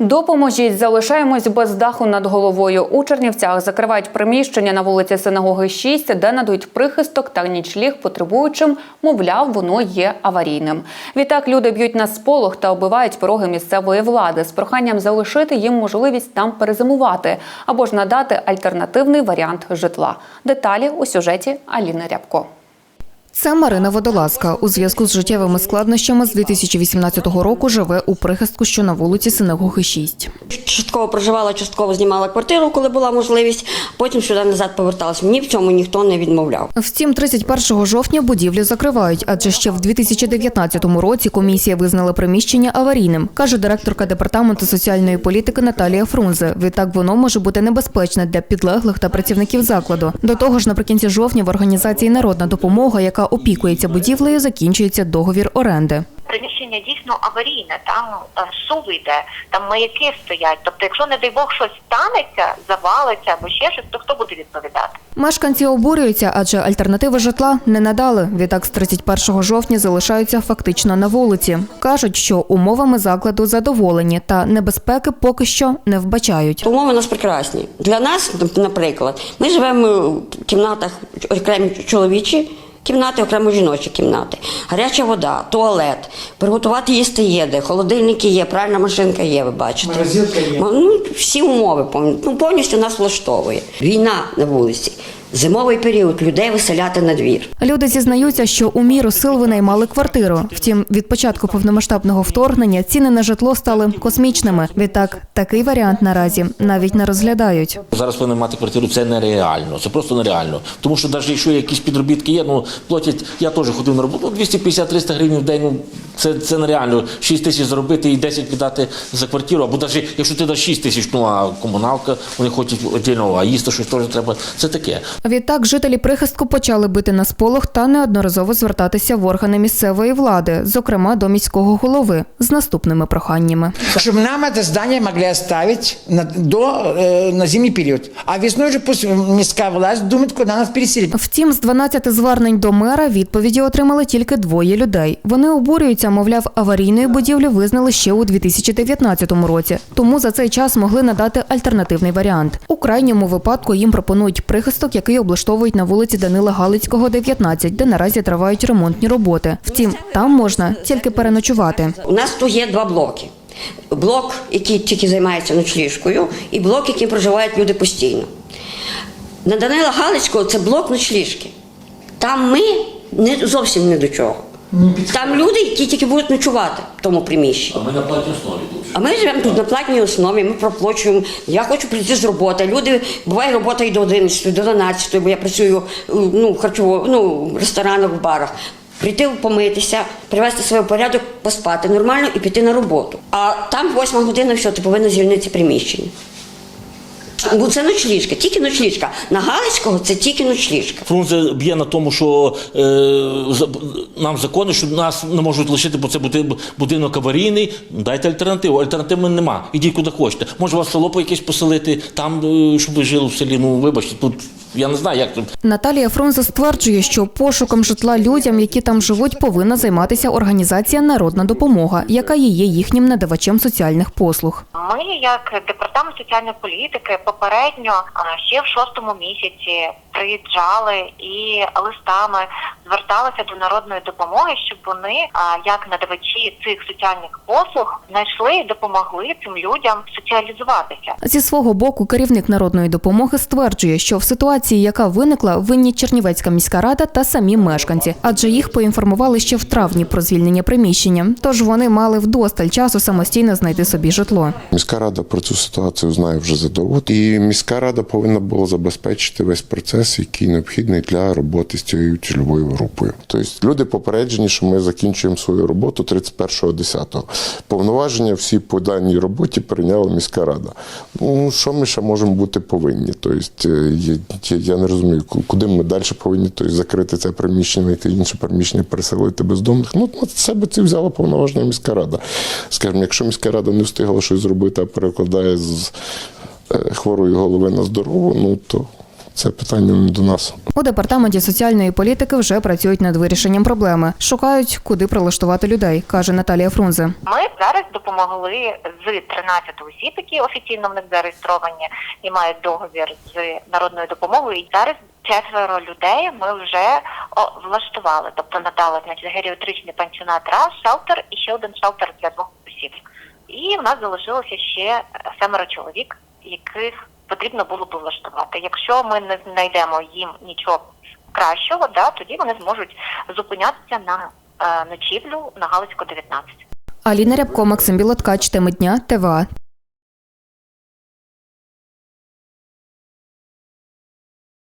Допоможіть, залишаємось без даху над головою. У Чернівцях закривають приміщення на вулиці Синагоги 6, де надають прихисток та нічліг потребуючим. Мовляв, воно є аварійним. Відтак люди б'ють на сполох та оббивають пороги місцевої влади з проханням залишити їм можливість там перезимувати або ж надати альтернативний варіант житла. Деталі у сюжеті Аліни Рябко. Це Марина Водолазка. У зв'язку з життєвими складнощами з 2018 року живе у прихистку, що на вулиці Синагоги 6. Частково проживала, частково знімала квартиру, коли була можливість. Потім сюди назад поверталася. Мені в цьому ніхто не відмовляв. Втім, 31 жовтня будівлю закривають, адже ще в 2019 році комісія визнала приміщення аварійним, каже директорка департаменту соціальної політики Наталія Фрунзе. Відтак воно може бути небезпечне для підлеглих та працівників закладу. До того ж, наприкінці жовтня в організації Народна допомога, яка опікується будівлею, закінчується договір оренди. приміщення дійсно аварійне, там е, сув йде, там маяки стоять. Тобто, якщо не дай Бог щось станеться, завалиться або ще щось, то хто буде відповідати? Мешканці обурюються, адже альтернативи житла не надали. Відтак з 31 жовтня залишаються фактично на вулиці. Кажуть, що умовами закладу задоволені та небезпеки поки що не вбачають. Умови у нас прекрасні. Для нас, наприклад, ми живемо в кімнатах окремі чоловічі. Кімнати, окремо жіночі кімнати, гаряча вода, туалет, приготувати їсти є де, холодильники є, пральна машинка є, ви бачите. Морозилка є. Ну, всі умови ну, повністю нас влаштовує. Війна на вулиці, зимовий період, людей виселяти на двір. Люди зізнаються, що у міру сил винаймали квартиру. Втім, від початку повномасштабного вторгнення ціни на житло стали космічними. Відтак, такий варіант наразі навіть не розглядають. Зараз повинна мати квартиру, це нереально. Це просто нереально. Тому що навіть якщо якісь підробітки є, ну платять. Я теж ходив на роботу 250-300 гривень в день. Ну це, це нереально. 6 тисяч заробити і 10 віддати за квартиру. Або навіть якщо ти даш 6 тисяч, ну а комуналка, вони хочуть віддільно, а їсти щось теж треба. Це таке. Відтак жителі прихистку почали бити на сполох та неодноразово звертатися в органи місцевої влади, зокрема до міського голови, з наступними проханнями. Чтобы нам это здание могли оставить на, до, э, на зимний период. А весной уже пусть міська власть думает, куда нас переселить. Втім, з 12 звернень до мера відповіді отримали тільки двоє людей. Вони обурюються, мовляв, аварійної будівлі визнали ще у 2019 році. Тому за цей час могли надати альтернативний варіант. У крайньому випадку їм пропонують прихисток, який облаштовують на вулиці Данила Галицького, 19, де наразі тривають ремонтні роботи. Втім, там можна тільки переночувати. У нас тут є два блоки. Блок, який тільки займається ночліжкою, і блок, яким проживають люди постійно. На Данила Галицького це блок ночліжки. Там ми зовсім не до чого. Там люди, які тільки будуть ночувати в тому приміщенні. А ми на платній основі тут. А ми живемо тут на платній основі, ми проплачуємо. Я хочу прийти з роботи. Люди буває робота і до 11, до 12, бо я працюю ну, в харчово, ну, в ресторанах, в барах. Прийти помитися, привести себе в порядок, поспати нормально і піти на роботу. А там восьма година, все, ти повинна звільнити приміщення. Бо це ночліжка, тільки ночліжка. На Галицького це тільки ночліжка. Фрунзе б'є на тому, що е, за- нам закони, що нас не можуть лишити, бо це будинок аварійний. Дайте альтернативу. Альтернативи нема. Ідіть куди хочете. Може вас село по якесь поселити, там, е, щоб ви жили в селі. Ну вибачте, тут я не знаю, як тут. Наталія Фрунзе стверджує, що пошуком житла людям, які там живуть, повинна займатися організація Народна допомога, яка є їхнім надавачем соціальних послуг. Ми, як департамент соціальної політики, попередньо ще в шостому місяці приїжджали і листами зверталися до народної допомоги, щоб вони, як надавачі цих соціальних послуг, знайшли і допомогли цим людям соціалізуватися. Зі свого боку, керівник народної допомоги стверджує, що в ситуації, яка виникла, винні Чернівецька міська рада та самі мешканці, адже їх поінформували ще в травні про звільнення приміщення. Тож вони мали вдосталь часу самостійно знайти собі житло. Міська рада про цю ситуацію знає вже задовго, і міська рада повинна була забезпечити весь процес, який необхідний для роботи з цією цільовою групою. Тобто люди попереджені, що ми закінчуємо свою роботу 31.10. Повноваження всі по даній роботі прийняла міська рада. Ну що ми ще можемо бути повинні? Тобто е, я, не розумію, куди ми далі повинні тобто, закрити це приміщення, знайти інше приміщення, переселити бездомних. Ну на себе це взяла повноваження міська рада. Скажімо, якщо міська рада не встигла щось зробити, а перекладає з е, хворої голови на здорову, ну то Це питання не до нас. У департаменті соціальної політики вже працюють над вирішенням проблеми. Шукають, куди прилаштувати людей, каже Наталія Фрунзе. Ми зараз допомогли з 13 осіб, які офіційно в них зареєстровані і мають договір з народною допомогою. І зараз четверо людей ми вже влаштували, тобто надали значить, геріатричний пансіонат раз, шелтер і ще один шелтер для двох осіб. І в нас залишилося ще семеро чоловік, яких потрібно було б влаштувати. Якщо ми не знайдемо їм нічого кращого, да, тоді вони зможуть зупинятися на е, ночівлю на Галицьку 19. Аліна Рябко, Максим Білоткач, теми дня, ТВА.